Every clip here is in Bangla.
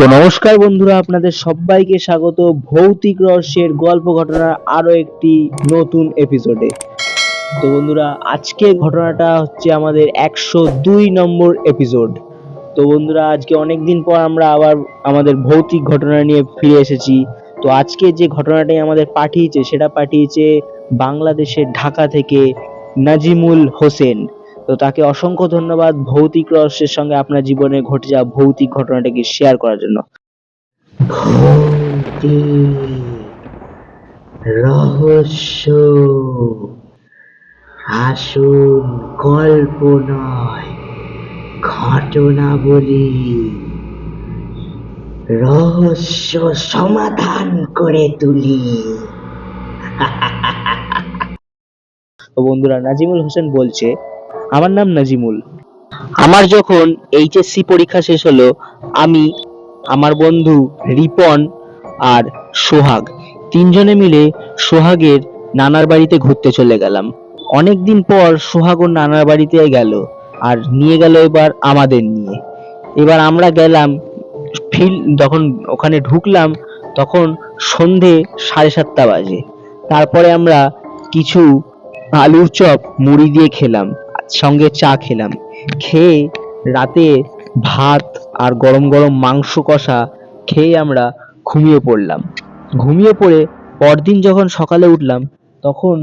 তো নমস্কার বন্ধুরা, আপনাদের সবাইকে স্বাগত। ভৌতিক রহস্যের গল্প ঘটনার আরও একটি নতুন এপিসোডে তো বন্ধুরা, আজকের ঘটনাটা হচ্ছে আমাদের একশো দুই নম্বর এপিসোড তো বন্ধুরা, আজকে অনেক দিন পর আমরা আবার আমাদের ভৌতিক ঘটনা নিয়ে ফিরে এসেছি। তো আজকে যে ঘটনাটাই আমাদের পাঠিয়েছে, সেটা পাঠিয়েছে বাংলাদেশের ঢাকা থেকে নাজিমুল হোসেন। তো তাকে অসংখ্য ধন্যবাদ ভৌতিক রহস্যের সঙ্গে আপনার জীবনে ঘটে যাওয়া ভৌতিক ঘটনাটাকে শেয়ার করার জন্য। রহস্য আসুন গল্প নয় ঘটনা বলি রহস্য সমাধান করে তুলি। তো বন্ধুরা নাজিমুল হোসেন বলছে আমার নাম নাজিমুল। আমার যখন এইচএসসি পরীক্ষা শেষ হলো, আমি, আমার বন্ধু রিপন আর সোহাগ, তিনজনে মিলে সোহাগের নানার বাড়িতে ঘুরতে চলে গেলাম। অনেকদিন পর সোহাগ ওর নানার বাড়িতে গেল আর নিয়ে গেল এবার আমাদের নিয়ে। এবার আমরা গেলাম ফিল, যখন ওখানে ঢুকলাম, তখন সন্ধে সাড়ে সাতটা বাজে। তারপরে আমরা কিছু আলুর চপ মুড়ি দিয়ে খেলাম। সঙ্গে চা খেলাম। খেয়ে রাতে ভাত আর গরম গরম মাংস কষা খেয়ে আমরা ঘুমিয়ে পড়লাম। ঘুমিয়ে পড়ে পরদিন যখন সকালে উঠলাম, তখন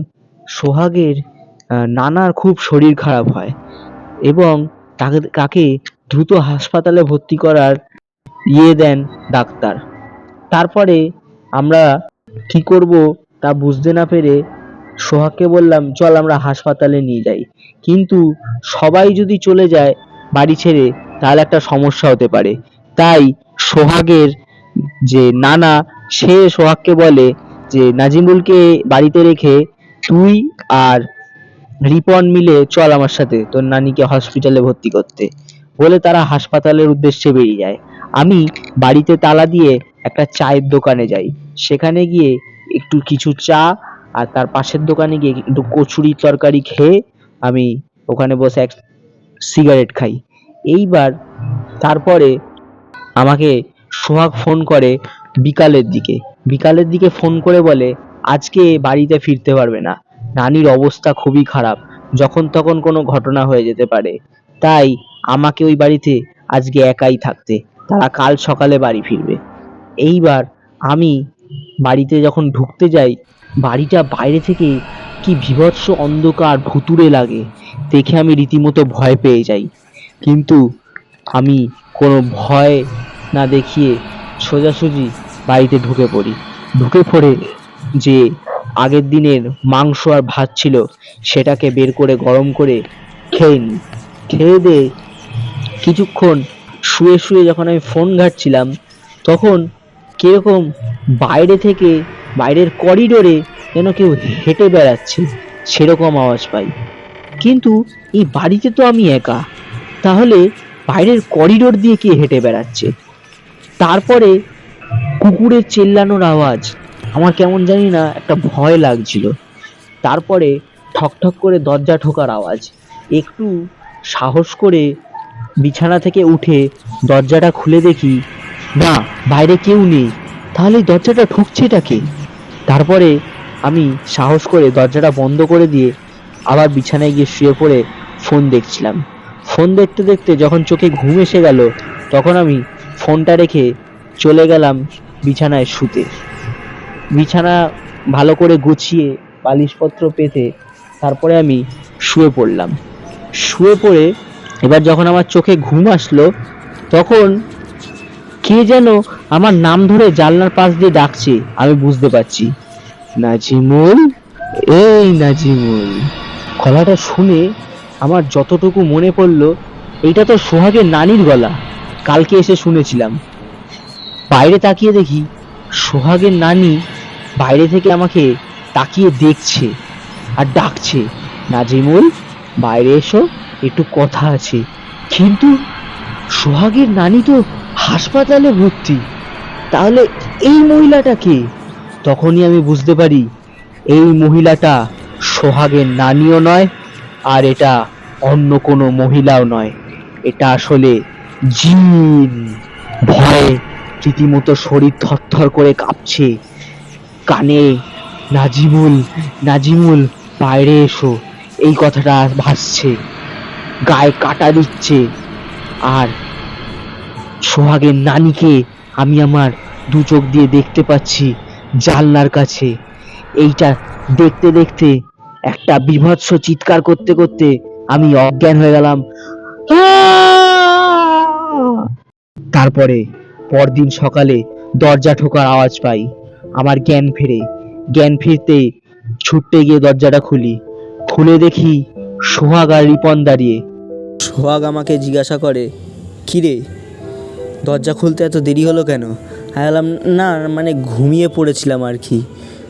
সোহাগের নানার খুব শরীর খারাপ হয় এবং তাকে তাকে দ্রুত হাসপাতালে ভর্তি করার ইয়ে দেন ডাক্তার। তারপরে আমরা কি করব তা বুঝতে না পেরে সোহাগকে বললাম, চল আমরা হাসপাতালে নিয়ে যাই। কিন্তু সবাই যদি চলে যায় বাড়ি ছেড়ে, তাহলে একটা সমস্যা হতে পারে। তাই সোহাগের যে নানা, সে সোহাগকে বলে যে, নাজিমুলকে বাড়িতে রেখে তুই আর রিপন মিলে চল আমার সাথে, তোর নানিকে হসপিটালে ভর্তি করতে। বলে তারা হাসপাতালের উদ্দেশ্যে বেরিয়ে যায়। আমি বাড়িতে তালা দিয়ে একটা চায়ের দোকানে যাই। সেখানে গিয়ে একটু কিছু চা আর তার পাশের দোকানে গিয়ে একটু কচুরি তরকারি খেয়ে আমি ওখানে বসে এক সিগারেট খাই। এইবার তারপরে আমাকে সোহাগ ফোন করে বিকালের দিকে। বিকালের দিকে ফোন করে বলে, আজকে বাড়িতে ফিরতে পারবে না। নানির অবস্থা খুবই খারাপ। যখন তখন কোনো ঘটনা হয়ে যেতে পারে। তাই আমাকে ওই বাড়িতে আজকে একাই থাকতে। তারা কাল সকালে বাড়ি ফিরবে। এইবার আমি বাড়িতে যখন ঢুকতে যাই বাড়িটা বাইরে থেকে কি বিভৎস অন্ধকার ভুতুড়ে লাগে দেখে আমি রীতিমতো ভয় পেয়ে যাই। কিন্তু আমি কোনো ভয় না দেখিয়ে সোজাসুজি বাড়িতে ঢুকে পড়ি। ঢুকে পড়ে যে আগের দিনের মাংস আর ভাত ছিল, সেটাকে বের করে গরম করে খেয়ে নিই। খেয়ে দিয়ে কিছুক্ষণ শুয়ে শুয়ে যখন আমি ফোন ঘাঁটছিলাম, তখন কীরকম বাইরে থেকে বাইরের করিডোরে যেন কেউ হেঁটে বেড়াচ্ছে, সেরকম আওয়াজ পাই। কিন্তু এই বাড়িতে তো আমি একা। তাহলে বাইরের করিডোর দিয়ে কে হেঁটে বেড়াচ্ছে? তারপরে কুকুরের চেল্লানোর আওয়াজ। আমার কেমন জানি না একটা ভয় লাগছিল। তারপরে ঠক ঠক করে দরজা ঠোকার আওয়াজ। একটু সাহস করে বিছানা থেকে উঠে দরজাটা খুলে দেখি, না, বাইরে কেউ নেই। তাহলে দরজাটা ঠুকছেটা কে? তারপরে আমি সাহস করে দরজাটা বন্ধ করে দিয়ে আবার বিছানায় গিয়ে শুয়ে পড়ে ফোন দেখছিলাম। ফোন দেখতে দেখতে যখন চোখে ঘুম এসে গেল, তখন আমি ফোনটা রেখে চলে গেলাম বিছানায় শুতে। বিছানা ভালো করে গুছিয়ে বালিশপত্র পেতে তারপরে আমি শুয়ে পড়লাম। শুয়ে পড়ে এবার যখন আমার চোখে ঘুম আসলো, তখন কে যেন আমার নাম ধরে জানলার পাশ দিয়ে ডাকছে, আমি বুঝতে পারছি। নাজিমুল? এই নাজিমুল। গলাটা শুনে আমার যতটুকু মনে পড়ল, এইটা তো সোহাগের নানির গলা। কালকে এসে শুনেছিলাম। বাইরে তাকিয়ে দেখি সোহাগের নানি বাইরে থেকে আমাকে তাকিয়ে দেখছে আর ডাকছে। নাজিমুল, বাইরে এসো, একটু কথা আছে। কিন্তু সোহাগের নানি তো হাসপাতালে ভর্তি। তাহলে এই মহিলাটা কে? তখনই আমি বুঝতে পারি, এই মহিলাটা সোহাগের নানিও নয়, আর এটা অন্য কোনো মহিলাও নয়। এটা আসলে জিন। ভয়ে রীতিমতো শরীর থরথর করে কাঁপছে। কানে, নাজিমুল নাজিমুল, বাইরে এসো, এই কথাটা ভাসছে। গায়ে কাটা দিচ্ছে। আর সোহাগের নানিকে আমি আমার দু চোখ দিয়ে দেখতে পাচ্ছি জানলার কাছে। এইটা দেখতে দেখতে একটা বিভৎস চিৎকার করতে করতে আমি অজ্ঞান হয়ে গেলাম। তারপরে পরদিন সকালে দরজা ঠোকার আওয়াজ পাই। আমার জ্ঞান ফিরে। জ্ঞান ফিরতে ছুটতে গিয়ে দরজাটা খুলি। খুলে দেখি সোহাগ আর রিপন দাঁড়িয়ে সোহাগ আমাকে জিজ্ঞাসা করে কিরে দরজা খুলতে এত দেরি হলো কেন? আমি বললাম, না মানে ঘুমিয়ে পড়েছিলাম আর কি।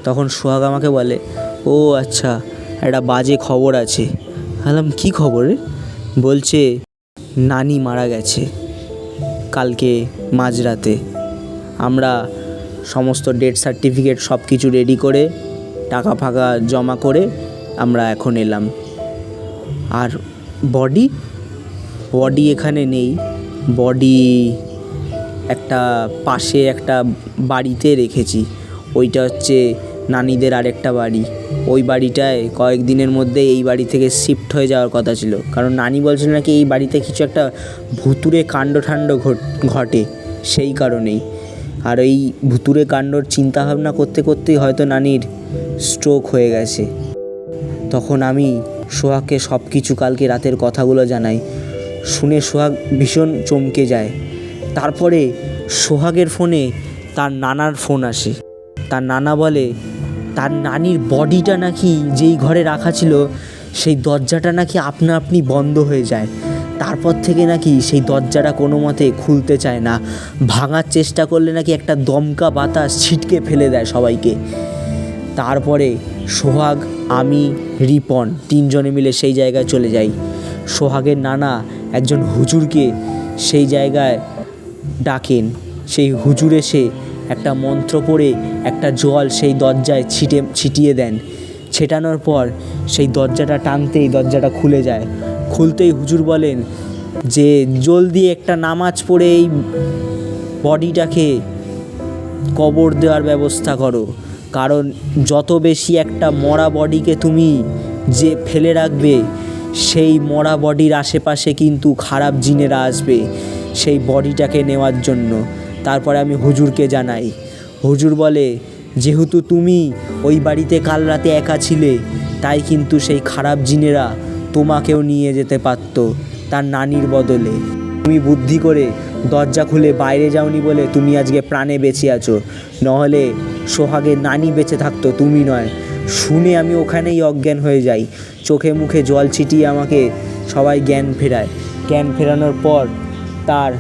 তখন সোহাগ আমাকে বলে, ও আচ্ছা একটা বাজে খবর আছে। বললাম, কী খবর বলছে, নানি মারা গেছে কালকে মাঝরাতে। আমরা সমস্ত ডেথ সার্টিফিকেট সব কিছু রেডি করে, টাকা ফাঁকা জমা করে আমরা এখন এলাম। আর বডি বডি এখানে নেই। বডি একটা পাশে একটা বাড়িতে রেখেছি। ওইটা হচ্ছে নানিদের আরেকটা বাড়ি। ওই বাড়িটায় কয়েকদিনের মধ্যে এই বাড়ি থেকে শিফট হয়ে যাওয়ার কথা ছিল। কারণ নানি বলছিল নাকি এই বাড়িতে কিছু একটা ভুতুরে কাণ্ড ঠান্ড ঘটে সেই কারণেই। আর এই ভুতুরে কাণ্ডর চিন্তাভাবনা করতে করতেই হয়তো নানির স্ট্রোক হয়ে গেছে। তখন আমি সোহাগকে সব কিছু কালকে রাতের কথাগুলো জানাই। শুনে সোহাগ ভীষণ চমকে যায়। তারপরে সোহাগের ফোনে তার নানার ফোন আসে। তার নানা বলে, তার নানির বডিটা নাকি যেই ঘরে রাখা ছিল, সেই দরজাটা নাকি আপনা আপনি বন্ধ হয়ে যায়। তারপর থেকে নাকি সেই দরজাটা কোনো মতে খুলতে চায় না। ভাঙার চেষ্টা করলে নাকি একটা দমকা বাতাস ছিটকে ফেলে দেয় সবাইকে। তারপরে সোহাগ, আমি, রিপন তিনজনে মিলে সেই জায়গায় চলে যাই। সোহাগের নানা একজন হুজুরকে সেই জায়গায় ডাকেন। সেই হুজুর এসে একটা মন্ত্র পড়ে, একটা জল সেই দরজায় ছিটে, ছিটিয়ে দেন। ছেটানোর পর সেই দরজাটা টানতেই দরজাটা খুলে যায়। খুলতেই হুজুর বলেন, যে জলদি একটা নামাজ পড়ে এই বডিটাকে কবর দেওয়ার ব্যবস্থা করো। কারণ যত বেশি একটা মরা বডিকে তুমি যে ফেলে রাখবে সেই মরা বডির আশেপাশে কিন্তু খারাপ জিনেরা আসবে সেই বডিটাকে নেওয়ার জন্য। তারপরে আমি হুজুরকে জানাই। হুজুর বলে, যেহেতু তুমি ওই বাড়িতে কাল রাতে একা ছিলে, তাই কিন্তু সেই খারাপ জিনেরা তোমাকেও নিয়ে যেতে পারতো তার নানির বদলে। তুমি বুদ্ধি করে দরজা খুলে বাইরে যাওনি বলে তুমি আজকে প্রাণে বেঁচে আছো। নহলে সোহাগের নানি বেঁচে থাকতো, তুমি নয়। শুনে আমি ওখানেই অজ্ঞান হয়ে যাই। চোখে মুখে জল ছিটিয়ে আমাকে সবাই জ্ঞান ফেরায়। জ্ঞান ফেরানোর পর তার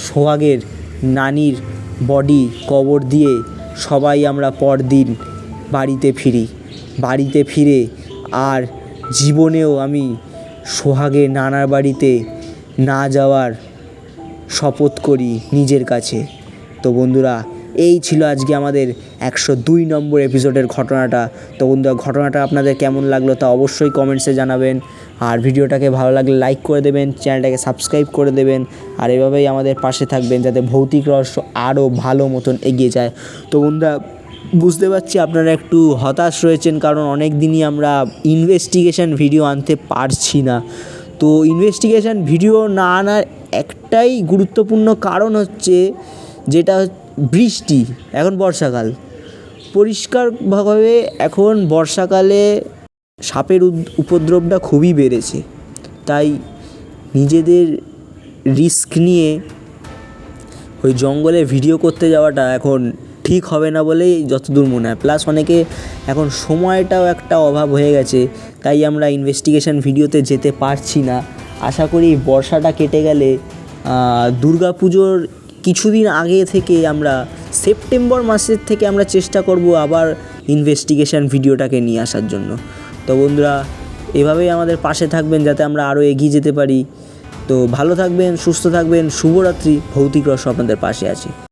সোহাগের নানির বডি কবর দিয়ে সবাই আমরা পরদিন বাড়িতে ফিরি। বাড়িতে ফিরে আর জীবনেও আমি সোহাগের নানার বাড়িতে না যাওয়ার শপথ করি নিজের কাছে। তো বন্ধুরা এই ছিল আজকে আমাদের একশো দুই নম্বর এপিসোডের ঘটনাটা। তো বন্ধুরা, ঘটনাটা আপনাদের কেমন লাগল তা অবশ্যই কমেন্টসে জানাবেন। আর ভিডিওটাকে ভালো লাগলে লাইক করে দেবেন, চ্যানেলটাকে সাবস্ক্রাইব করে দেবেন। আর এভাবেই আমাদের পাশে থাকবেন যাতে ভৌতিক রহস্য আরও ভালো মতন এগিয়ে যায়। তো বন্ধুরা, বুঝতে পারছি আপনারা একটু হতাশ রয়েছেন কারণ অনেক দিনই আমরা ইনভেস্টিগেশন ভিডিও আনতে পারছি না। তো ইনভেস্টিগেশন ভিডিও না আনার একটাই গুরুত্বপূর্ণ কারণ হচ্ছে, যেটা বৃষ্টি, এখন বর্ষাকাল। পরিষ্কারভাবে এখন বর্ষাকালে সাপের উপদ্রবটা খুবই বেড়েছে। তাই নিজেদের রিস্ক নিয়ে ওই জঙ্গলে ভিডিও করতে যাওয়াটা এখন ঠিক হবে না বলেই যতদূর মনে হয়। প্লাস অনেকে এখন সময়টাও একটা অভাব হয়ে গেছে, তাই আমরা ইনভেস্টিগেশন ভিডিওতে যেতে পারছি না। আশা করি বর্ষাটা কেটে গেলে দুর্গা পুজোর কিছুদিন আগে থেকে আমরা সেপ্টেম্বর মাসের থেকে আমরা চেষ্টা করব আবার ইনভেস্টিগেশান ভিডিওটাকে নিয়ে আসার জন্য। তো বন্ধুরা, এভাবেই আমাদের পাশে থাকবেন যাতে আমরা আরও এগিয়ে যেতে পারি। তো ভালো থাকবেন, সুস্থ থাকবেন, শুভরাত্রি, ভৌতিক রস আপনাদের পাশে আছে।